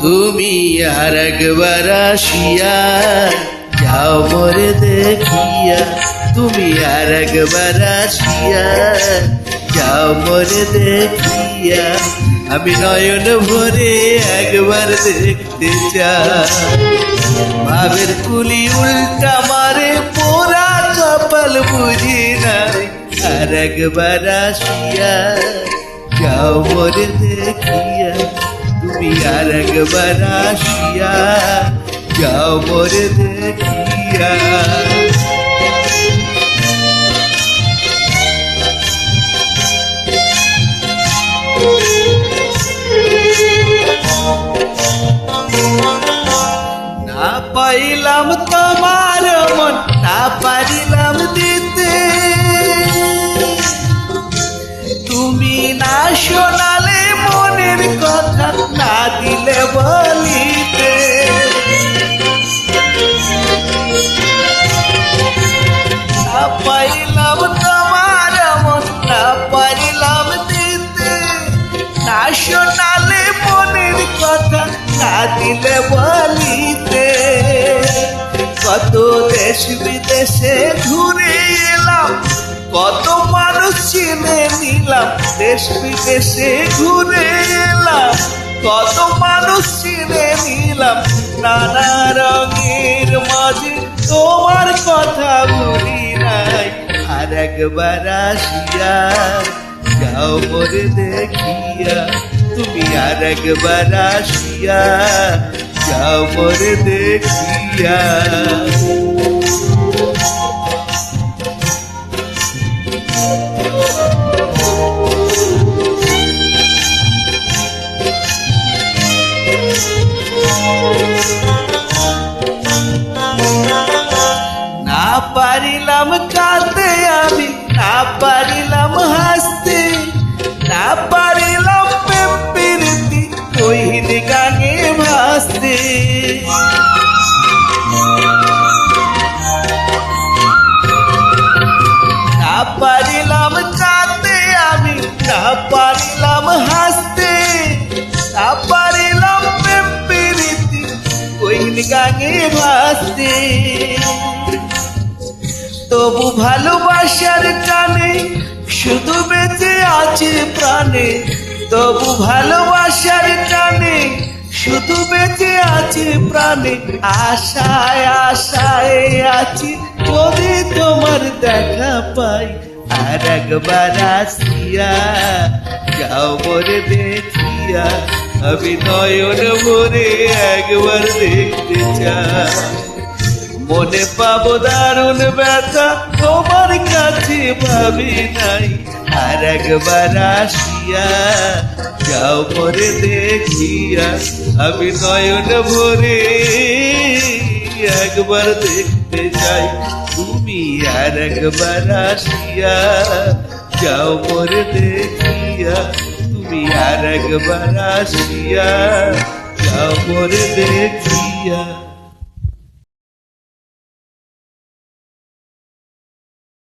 তুমি আর একবার আসিয়া যাও মরে দেখিয়া তুমি আর একবার আসিয়া যাও মরে দেখিয়া আমি নয়ন ভরে একবার দেখতে চাই। ভাবের কুলি উল্টা মারে, পোড়া কপাল বুঝি নাই। আর একবার আসিয়া যাও দেখিয়া, তুমি আর একবার আসিয়া যাও দেখিয়া। পাইলাম তোমার মন না পারিলাম দিতে। তুমি না শোনালে মনের কথা না দিলে বলিতে। পাইলাম তোমার মন না পারিলাম দিতে। না শোনালে মনের কথা না দিলে বলিতে। কত দেশ বিদেশে ঘুরে এলাম, কত মানুষ চিনে নিলাম, দেশ বিদেশে ঘুরে এলাম, কত মানুষ চিনে নিলাম, নানা রঙের মাঝে তোমার কথা ভুলি নাই। আর একবার আসিয়া যাও মরে দেখিয়া, তুমি আর একবার আসিয়া যাও মরে দেখিয়া। না পারিলাম কাঁদতে আমি, না পারিলাম হাসতে, না পারিলাম পেপিরতি কহিন গানে। ভাসতে না পারিলাম কাঁদতে আমি, না পারিলাম হাসতে। না পারিলাম পেপিরতি কহিন গানে ভাসতে। তবু ভালোবাসার টানে, শুধু বেঁচে আছে প্রাণে। তবু ভালোবাসার টানে শুধু বেঁচে আছে প্রাণে, আশায় আশায় আছি। যদি তোমার দেখা পাই? আর একবার আসিয়া যাও মরে দেখিয়া, আমি নয়ন ভরে একবার দেখতে চাই। মনে পাবো দারুণ ব্যথা, তোমার ভাবি নাই আর একবার আসিয়া যাও পরে দেখিয়া আমি নয়ন ভরে একবার দেখতে চাই। তুমি আর একবার আসিয়া যাও পরে দেখিয়া, তুমি আর একবার আসিয়া যাও পরে দেখিয়া।